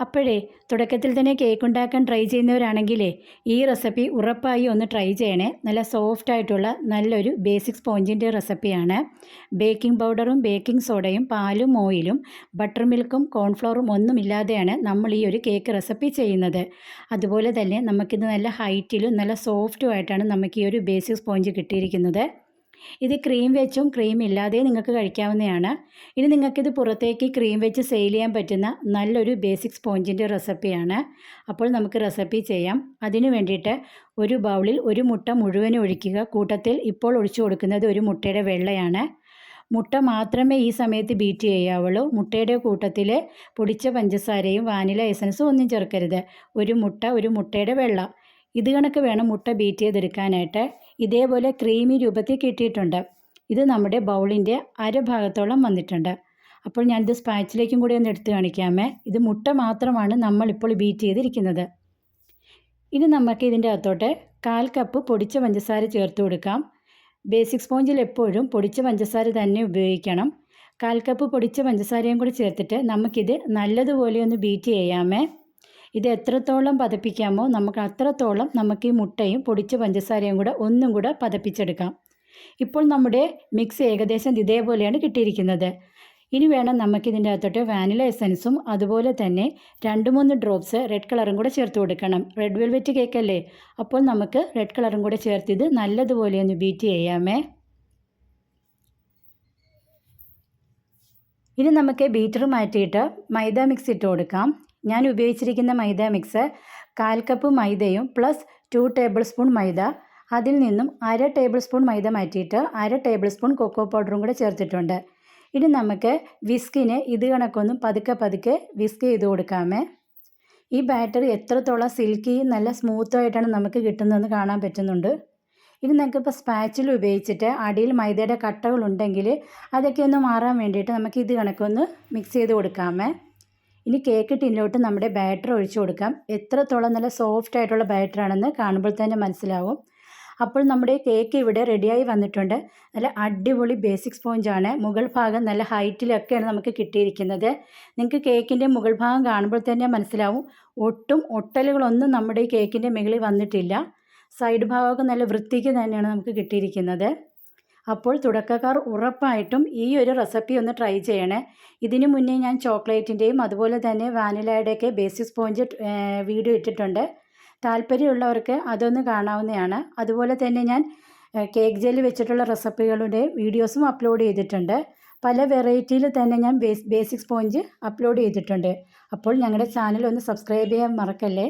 അപ്പോഴേ തുടക്കത്തിൽ തന്നെ കേക്ക് ഉണ്ടാക്കാൻ ട്രൈ ചെയ്യുന്നവരാണെങ്കിലേ ഈ റെസിപ്പി ഉറപ്പായി ഒന്ന് ട്രൈ ചെയ്യണേ. നല്ല സോഫ്റ്റ് ആയിട്ടുള്ള നല്ലൊരു ബേസിക് സ്പോഞ്ചിന്റെ റെസിപ്പിയാണ് ബേക്കിംഗ് പൗഡറും ബേക്കിംഗ് സോഡയും പാലും ഓയിലും ബട്ടർ മിൽക്കും കോൺഫ്ലോറും ഒന്നുമില്ലാതെയാണ് നമ്മൾ ഈ ഒരു കേക്ക് റെസിപ്പി ചെയ്യുന്നത്. അതുപോലെ തന്നെ നമുക്കിത് നല്ല ഹൈറ്റിലും നല്ല സോഫ്റ്റുമായിട്ടാണ് നമുക്ക് ഈ ഒരു ബേസിക് സ്പോഞ്ച് കിട്ടിയിരിക്കുന്നത്. ഇത് ക്രീം വെച്ചും ക്രീം ഇല്ലാതെയും നിങ്ങൾക്ക് കഴിക്കാവുന്നതാണ്. ഇനി നിങ്ങൾക്കിത് പുറത്തേക്ക് ക്രീം വെച്ച് സെയിൽ ചെയ്യാൻ പറ്റുന്ന നല്ലൊരു ബേസിക് സ്പോഞ്ചിന്റെ റെസിപ്പിയാണ് അപ്പോൾ നമുക്ക് റെസിപ്പി ചെയ്യാം. അതിനു വേണ്ടിയിട്ട് ഒരു ബൗളിൽ ഒരു മുട്ട മുഴുവനും ഒഴിക്കുക. കൂട്ടത്തിൽ ഇപ്പോൾ ഒഴിച്ചു കൊടുക്കുന്നത് ഒരു മുട്ടയുടെ വെള്ളയാണ്. മുട്ട മാത്രമേ ഈ സമയത്ത് ബീറ്റ് ചെയ്യാവുള്ളൂ. മുട്ടയുടെ കൂട്ടത്തിൽ പൊടിച്ച പഞ്ചസാരയും വാനില എസൻസും ഒന്നും ചേർക്കരുത്. ഒരു മുട്ട ഒരു മുട്ടയുടെ വെള്ളം. ഇത് കണക്ക് വേണം മുട്ട ബീറ്റ് ചെയ്തെടുക്കാനായിട്ട്. ഇതേപോലെ ക്രീമി രൂപത്തിൽ കിട്ടിയിട്ടുണ്ട്. ഇത് നമ്മുടെ ബൗളിന്റെ അരഭാഗത്തോളം വന്നിട്ടുണ്ട്. അപ്പോൾ ഞാനിത് സ്പാച്ചിലേക്കും കൂടി ഒന്ന് എടുത്ത് കാണിക്കാമേ. ഇത് മുട്ട മാത്രമാണ് നമ്മളിപ്പോൾ ബീറ്റ് ചെയ്തിരിക്കുന്നത്. ഇനി നമുക്ക് ഇതിന്റെ അകത്തോട്ട് കാൽ കപ്പ് പൊടിച്ച പഞ്ചസാര ചേർത്ത് കൊടുക്കാം. ബേസിക് സ്പോഞ്ചിൽ എപ്പോഴും പൊടിച്ച പഞ്ചസാര തന്നെ ഉപയോഗിക്കണം. കാൽ കപ്പ് പൊടിച്ച പഞ്ചസാരയും കൂടി ചേർത്തിട്ട് നമുക്കിത് നല്ലതുപോലെ ഒന്ന് ബീറ്റ് ചെയ്യാമേ. ഇത് എത്രത്തോളം പതപ്പിക്കാമോ നമുക്ക് അത്രത്തോളം നമുക്ക് ഈ മുട്ടയും പൊടിച്ച പഞ്ചസാരയും കൂടെ ഒന്നും കൂടെ പതപ്പിച്ചെടുക്കാം. ഇപ്പോൾ നമ്മുടെ മിക്സ് ഏകദേശം ഇതേപോലെയാണ് കിട്ടിയിരിക്കുന്നത്. ഇനി വേണം നമുക്കിതിന്റെ അകത്തോട്ട് വാനില എസൻസും അതുപോലെ തന്നെ രണ്ട് മൂന്ന് ഡ്രോപ്സ് റെഡ് കളറും കൂടെ ചേർത്ത് കൊടുക്കണം. റെഡ് വെൽവെറ്റ് കേക്ക് അല്ലേ? അപ്പോൾ നമുക്ക് റെഡ് കളറും കൂടെ ചേർത്ത് ഇത് നല്ലതുപോലെ ഒന്ന് ബീറ്റ് ചെയ്യാമേ. ഇനി നമുക്ക് ബീറ്റർ മാറ്റിയിട്ട് മൈദ മിക്സ് ഇട്ട് കൊടുക്കാം. ഞാൻ ഉപയോഗിച്ചിരിക്കുന്ന മൈദ മിക്സ് കാൽ കപ്പ് മൈദയും പ്ലസ് ടു ടേബിൾ സ്പൂൺ മൈദ. അതിൽ നിന്നും അര ടേബിൾ സ്പൂൺ മൈദ മാറ്റിയിട്ട് അര ടേബിൾ സ്പൂൺ കൊക്കോ പൗഡറും കൂടെ ചേർത്തിട്ടുണ്ട്. ഇനി നമുക്ക് വിസ്കിന് ഇത് കണക്കൊന്നും പതുക്കെ പതുക്കെ വിസ്ക് ചെയ്ത് കൊടുക്കാമേ. ഈ ബാറ്ററി എത്രത്തോളം സിൽക്കി നല്ല സ്മൂത്തായിട്ടാണ് നമുക്ക് കിട്ടുന്നതെന്ന് കാണാൻ പറ്റുന്നുണ്ട്. ഇനി നമുക്കിപ്പോൾ സ്പാച്ചിൽ ഉപയോഗിച്ചിട്ട് അടിയിൽ മൈദയുടെ കട്ടകളുണ്ടെങ്കിൽ അതൊക്കെ ഒന്ന് മാറാൻ വേണ്ടിയിട്ട് നമുക്ക് ഇത് കണക്കൊന്ന് മിക്സ് ചെയ്ത് കൊടുക്കാമേ. ഇനി കേക്ക് ടിന്നിലോട്ട് നമ്മുടെ ബാറ്റർ ഒഴിച്ചു കൊടുക്കാം. എത്രത്തോളം നല്ല സോഫ്റ്റ് ആയിട്ടുള്ള ബാറ്റർ ആണെന്ന് കാണുമ്പോൾ തന്നെ മനസ്സിലാവും. അപ്പോൾ നമ്മുടെ കേക്ക് ഇവിടെ റെഡിയായി വന്നിട്ടുണ്ട്. നല്ല അടിപൊളി ബേസിക് സ്പോഞ്ചാണ് മുകൾ ഭാഗം നല്ല ഹൈറ്റിലൊക്കെയാണ് നമുക്ക് കിട്ടിയിരിക്കുന്നത്. നിങ്ങൾക്ക് കേക്കിന്റെ മുകൾ ഭാഗം കാണുമ്പോൾ തന്നെ മനസ്സിലാവും. ഒട്ടും ഒട്ടലുകളൊന്നും നമ്മുടെ ഈ കേക്കിന്റെ മുകളിൽ വന്നിട്ടില്ല. സൈഡ് ഭാഗമൊക്കെ നല്ല വൃത്തിക്ക് തന്നെയാണ് നമുക്ക് കിട്ടിയിരിക്കുന്നത്. അപ്പോൾ തുടക്കക്കാർ ഉറപ്പായിട്ടും ഈ ഒരു റെസിപ്പി ഒന്ന് ട്രൈ ചെയ്യണേ. ഇതിനു മുന്നേ ഞാൻ ചോക്ലേറ്റിന്റെയും അതുപോലെ തന്നെ വാനിലയുടെയൊക്കെ ബേസിക് സ്പോഞ്ച് വീഡിയോ ഇട്ടിട്ടുണ്ട്. താല്പര്യമുള്ളവർക്ക് അതൊന്ന് കാണാവുന്നതാണ്. അതുപോലെ തന്നെ ഞാൻ കേക്ക് ജെല്ലി വെച്ചിട്ടുള്ള റെസിപ്പികളുടെ വീഡിയോസും അപ്ലോഡ് ചെയ്തിട്ടുണ്ട്. പല വെറൈറ്റിയിൽ തന്നെ ഞാൻ ബേസിക് സ്പോഞ്ച് അപ്ലോഡ് ചെയ്തിട്ടുണ്ട്. അപ്പോൾ ഞങ്ങളുടെ ചാനൽ ഒന്ന് സബ്സ്ക്രൈബ് ചെയ്യാൻ മറക്കല്ലേ?